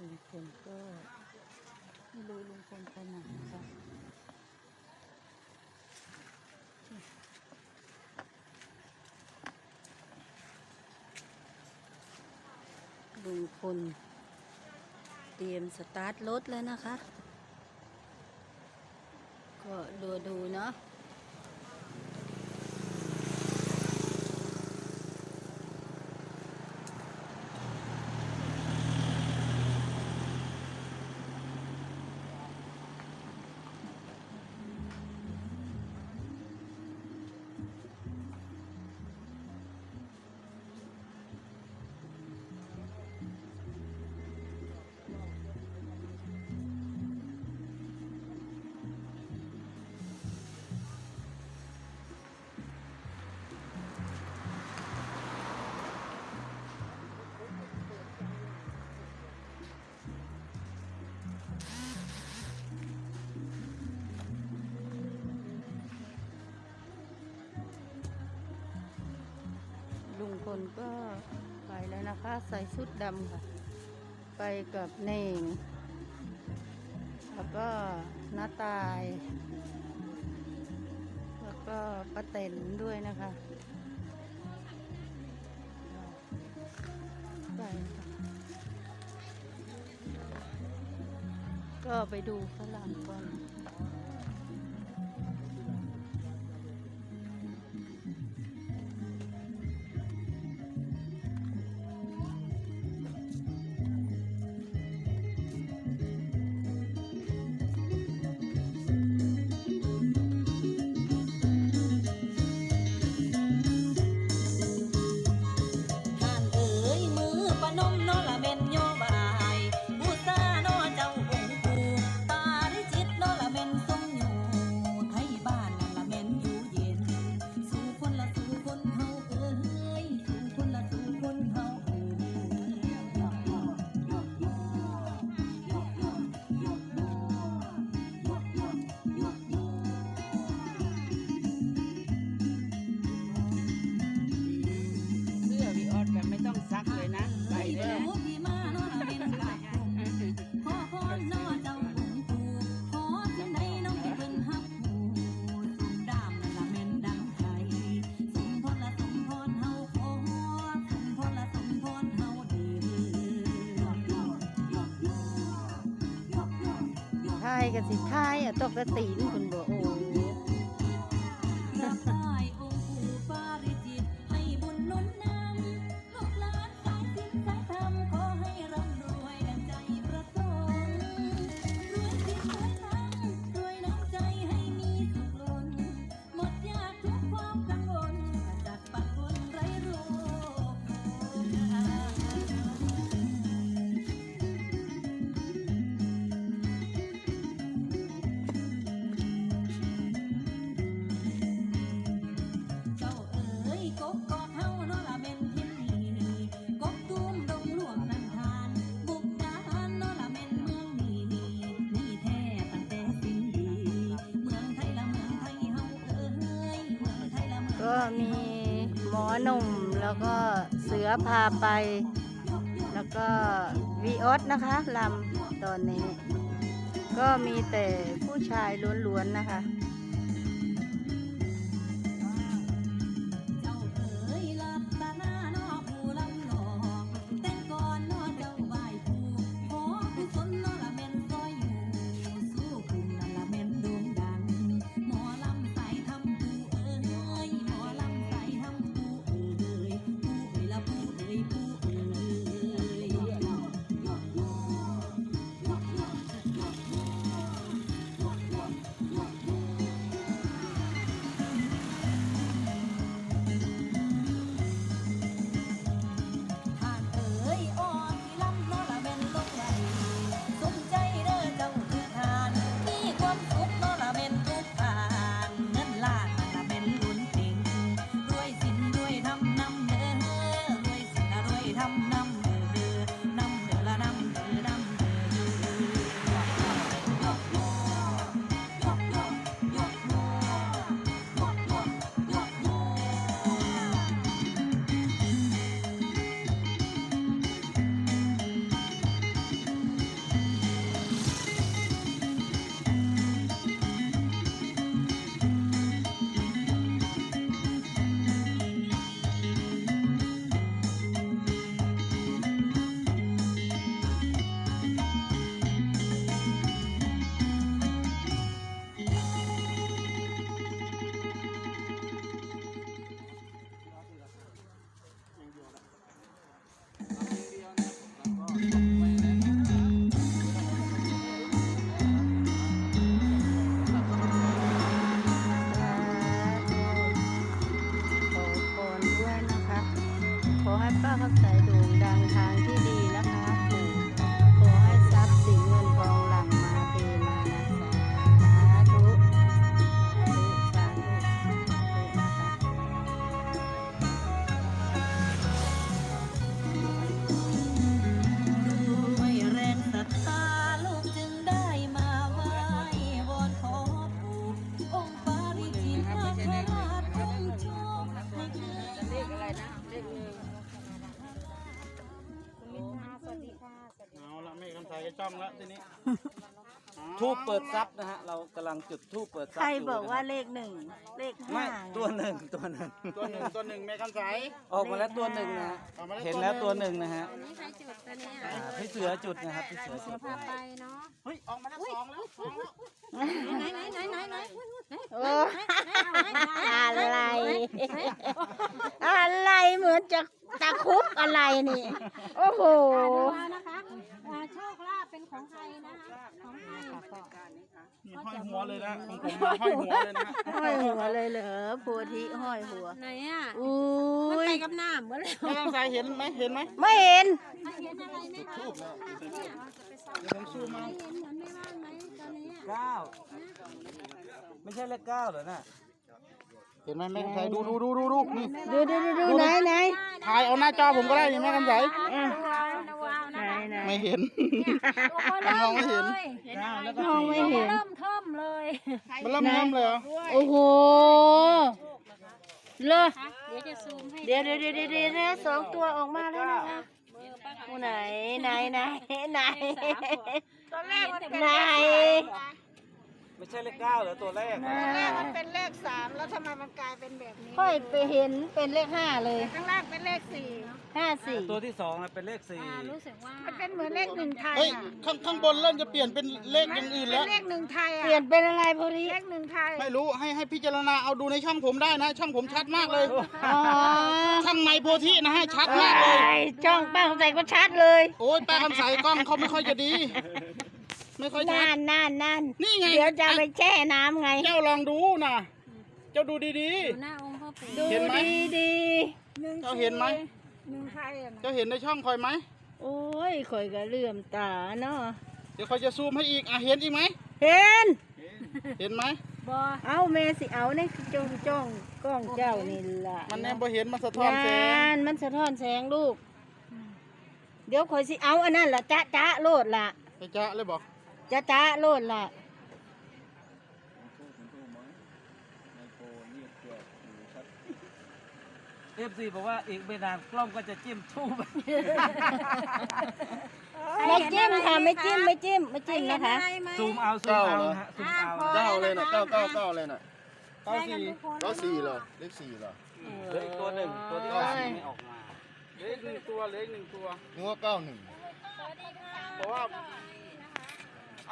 ลุงพลก็ไม่รู้ลุงพลไปไหนนะคะลุงพลเตรียมสตาร์ทรถแล้วนะคะ ก็ดูดูเนาะ คนก็ไปแล้วนะคะ ใส่ชุดดำค่ะ ไปกับเน่ง แล้วก็น้าตาย แล้วก็ป้าเต็นด้วยนะคะ ไปก็ไปดูฝรั่งก่อน กับสิท้ายอะตกกระตีนคุณบอก มีหมอหนุ่มแล้วก็เสือพาไป แล้วก็วีออสนะคะลำตอนนี้ ก็มีแต่ผู้ชายล้วนๆนะคะ ป้าพักสายโดวงดังทาง ส่กระจ้องแล้วทีนี้ทูบเปิดซับนะฮะ เรากำลังจุดทูบเปิดซับใครยู่บอกว่านะเลขหนึ่งเลขไม่ห้าตัวหนึ่งตัวหนึ่งตัวหนึ่งตัวหนึ่งแม่คำใสออกมาแล้วตัวหนึ่งนะฮะออกมาแล้วเห็นตัวหนึ่งแล้วตัวหนึ่งนะฮะนี่ใครจุดตัวเนี้ยอ่าพี่เสือจุดนะครับพี่เสือจุดพาไปเนาะเฮ้ยออกมาแล้วสองแล้วสองแล้วไหนไหนไหนไหนไหนโอ้อะไร อะไรเหมือนจะตะคุบอะไรนี่ โอ้โหมานะคะ อ่าโชคลาภเป็นของใครนะคะของใครนี่ห้อยหัวเลยนะของผมมาห้อยหัวเลยนะห้อยหัวเลยเหรอโพธิห้อยหัวไหนอะอุ้มันยไปกับน้ำเหมือนเลยแม่คำใสเห็นไหมเห็นไหมไม่เห็นเห็นอะไรไหมคะเนี่ยเดี๋ยวผมซูมมาเห็นเหมือนไม่ว่างไหมตอนนี้เก้าไม่ใช่เลขเก้าเหรอน่ะเห็นไหมแม่คำใสดูดูดูดูดูนี่ดูดูดูดูไหนไหนถ่ายเอาหน้าจอผมก็ได้นี่แม่คำใสอะนวาวไห นนะคะไหนไม่เห็นตัวมองไม่เห็นเก้าแล้วก็มองไม่เห็นเริ่มเทิมเลย มันเริ่มเริ่มเลยเหรอโอ้โหเลอเดี๋ยวจะซูมให้เดี๋ยวเดี๋ยวเดี๋ยวเดี๋ยวเดี๋ยวสองตัวออกมาแล้วนะคะไหนไหนไหนไหน ตอนแรกมันไหน ไม่ใช่เลขเก้าเหรอตัวแรกอะแรกมันเป็นเลขสามแล้วทำไมมันกลายเป็นแบบนี้ค่อยไปเห็นเป็นเลขห้าเลยข้างล่างเป็นเลขสี่ห้าสี่ตัวที่สองนะเป็นเลขสี่รู้สึกว่ามันเป็นเหมือนเลขหนึ่งไทยเฮ้ยข้างข้างบนเริ่มจะเปลี่ยนเป็นเลขอย่างอื่นแล้วเลขหนึ่งไทยเปลี่ยนเป็นอะไรพอดีเลขหนึ่งไทยไม่รู้ให้ให้พิจารณาเอาดูในช่องผมได้นะ ช่องผมชัดมากเลย อ๋อช่างในโพธินะฮะชัดมากเลย ไอ้จ้องป้าใส่ก็ชัดเลย โอ้ยป้าคำใสกล้องเขาไม่ค่อยจะดี ไม่ค่อยชันั่ดนนั่นนั่นนี่ไง เดี๋ยวจะไปแช่น้ำไง เจ้าลองดูนะเจ้าดูดีดูหน้าองค์พ่อปู่ดูเห็นไหมดีดีๆ เจ้าเห็นไหม หนึ่งไทยอะเจ้าเห็นในช่องคอยไหม โอ้ยข่อยก็เลื่อมตาเนาะเดี๋ยวคอยจะซูมให้อีก อะเห็นอีกไหม เห็น เห็นไหม บอเอาเมสิเอาในจ้องจ้องกล้องเจ้านี่ล่ะมันแนมบ่เห็นมันสะท้อนแสงางนมันสะท้อนแสงลูก เดี๋ยวข่อยสิเอาอันนั้นล่ะจ๊ะจ๊ะโลดล่ะ ไปจ้าเลยบอก จ๊ะจ๊ะโลดล่ะเอฟซีบอกว่าอีกไม่นานกล้องก็จะจิ้มทูบ ไม่จิ้มค่ะไม่จิ้มไม่จิ้มไม่จิ้มนะคะซูมเอาซูมเอานะฮะซูมเอานะเก้าเลยนะเก้าเก้าเก้าเลยนะเก้าสี่เก้าสี่เหรอเลขสี่เหรอเหลืออีกตัวหนึ่งตัวที่สามไม่ออกมาเหลืออีกหนึ่งตัวเหลืออีกหนึ่งตัวนึกว่าเก้าหนึ่งเพราะว่าเ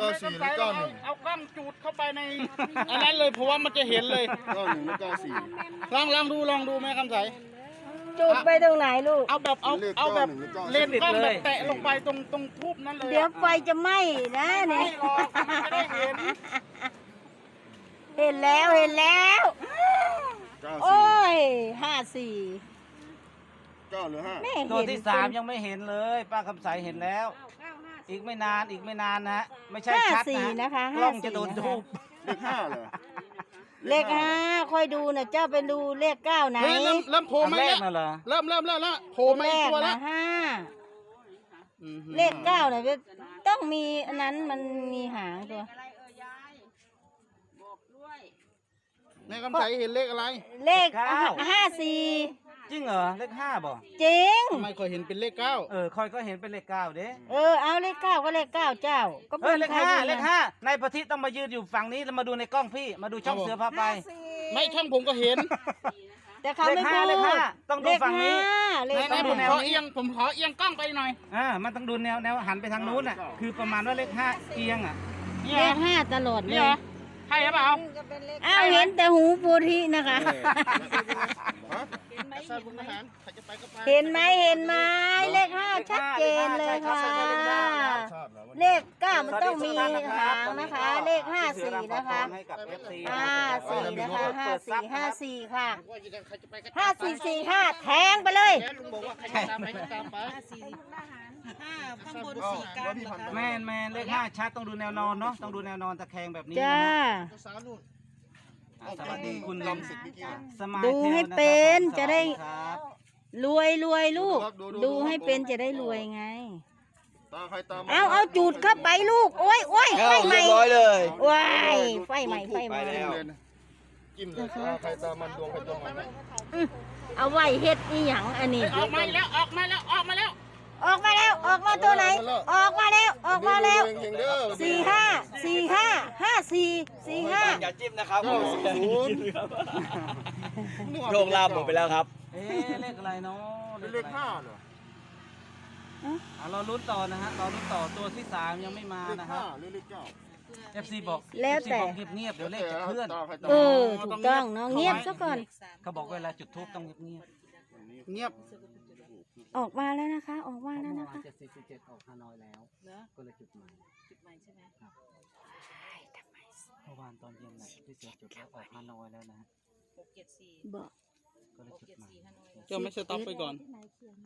ก้าสี่หรือเก้าหนึ่งเอากล้องจูดเข้าไปในอันนั้นเลยเพราะว่ามันจะเห็นเลยเก้าหนึ่งหรือเก้าสี่ลองลองดูลองดูแม่คำใสจุดไปตรงไหนลูก เอาแบบเอาเลขเอาเก้าแบบหนึ่งหรือเก้าเลนกล้องแบบแตะลงไปตรงตรงทูบนั้นเลยเดี๋ยวอะไฟจะไหม้นะเนี่ยไม่หรอกมันจะได้เห็นเห็นแล้วเห็นแล้วเก้าโอ้สี่ยห้าสี่เก้าหรือห้าแม่ตัวเห็นที่สามยังไม่เห็นเลย ป้าคำใสเห็นแล้ว อีกไม่นานอีกไม่นานนะฮะไม่ใช่ห้าชัดสี่นะนะคะกห้าล้องสี่จะโดนนะทูคะบเลขห้าเหรอเลขห้าค่อยดูนะเจ้าไปดูเลขเก้าไหนเฮ้ยเริ่มเริ่มโผล่อันมาแรแล้กวน่ะเหรอเริ่มเริ่มเริ่มแล้วโผล่มาแรอีกกตัวแล้นะวห้าอืมเลขเก้าน่ะต้องมีอันนั้นมันมีหางตัวแม่คำใสเห็นเลขอะไรเลขห้าสี่ จริงเหรอเลขห้าบ่จริง ทำไมเคยเห็นเป็นเลขเก้าเออคอยก็เห็นเป็นเลขเก้าเด้เออเอาเลขเก้าก็เลขเก้าเจ้า ก็เออเลขห้าใครดูนะเลขห้านายประทิต้องมายืนอยู่ฝั่งนี้แล้วมาดูในกล้องพี่มาดูช่องเสือพาไป ไม่ช่างผมก็เห็นแต่เขาไม่เลขพูห้าดเลขห้าต้องดูฝั่งนี้ เลขไหนห้าๆเลผขมห้าขอเอียงผมขอเอียงกล้องไปหน่อยอ่ามันต้องดูแนวแนวหันไปทางนู้นอะคือประมาณว่าเลขห้าเอียงอะนี่เลเหรอขห้าตลอดเลนี่ยเหรอใช่หรือเปล่าอ้าวเห็นแต่หูโพธินะคะฮะใส่บุญทหารใครจะไปก็ไปเห็นไหมเห็นไหมเลขห้าชัดเจนเลยค่ะทราบแล้ววัน เลนี้ขเก้ามันต้องมีหางนะคะ เลขห้าสี่นะคะให้กับ FC ห้าสี่นะคะห้าสี่ห้าสี่ค่ะว่าจะใครจะไปก็ห้าสี่สี่ห้าแทงไปเลยแล้วลุงบอกว่าใครจะตามไปก็ตามไปก็ว่าพี่พันธุ์แมนแมนเลขห้าชัดต้องดูแนวนอนเนาะต้องดูแนวนอนตะแคงแบบนี้จ้าสาวนู่นอะสวัสดีคุณลมสิทธิ์เมื่อกี้สมายดูให้ทลนะครับเป็นผมจะได้สวัสครับรวยรวยลูก ดูให้เป็นจะได้รวยไง ตาใครตามเอาเอาจุดเข้าไปลูก โอ้ยโอ้ยไฟใหม่เรียบร้อยเลยว้ายไฟใหม่ไฟใหม่จิ้มเลยตาใครตามมันดวงใครดวงมันอื้อเอาไว้เฮ็ดอีหยังอันนี้ ออกมาอีกแล้วออกมาแล้วออกมาแล้ว ออกมาแล้วออกมาตัวไหน ออกมาแล้วออกมาแล้วเฮงๆเด้อสี่ห้าสี่ห้าห้าสี่สี่ห้าอย่าจิ้มนะครับเก้าศูนย์โชคลาภหมดไปแล้วครับ เอ๊ะเลขอะไรเนาะเป็นเลขห้าเหรอ อะเราลุ้นต่อนะฮะเราลุ้นต่อตัวที่สามยังไม่มาเลขนะครัห้าบ หรือเลขเก้า FC บอก แล้ว FC แต่บอกเงียบๆเดี๋ยวเลขจะเคลื่อนตาใครตาเออถูกต้องเนาะเงียบซะก่อน เขาบอกเวลาจุดทูบต้องเงียบเงียบออกมาแล้วนะคะ ออกมาแล้วนะคะเจ็ดสี่เจ็ดออกฮานอยแล้วก็เลยจุดใหม่จุดใหม่ใช่ไหมครับเมื่อวานตอนเย็นน่ะที่เสียจุดแล้วออกฮานอยแล้วนะฮะบอกก็เลยจุดใหม่ก็ไม่สต็อปไปก่อนที่ไหนเขียน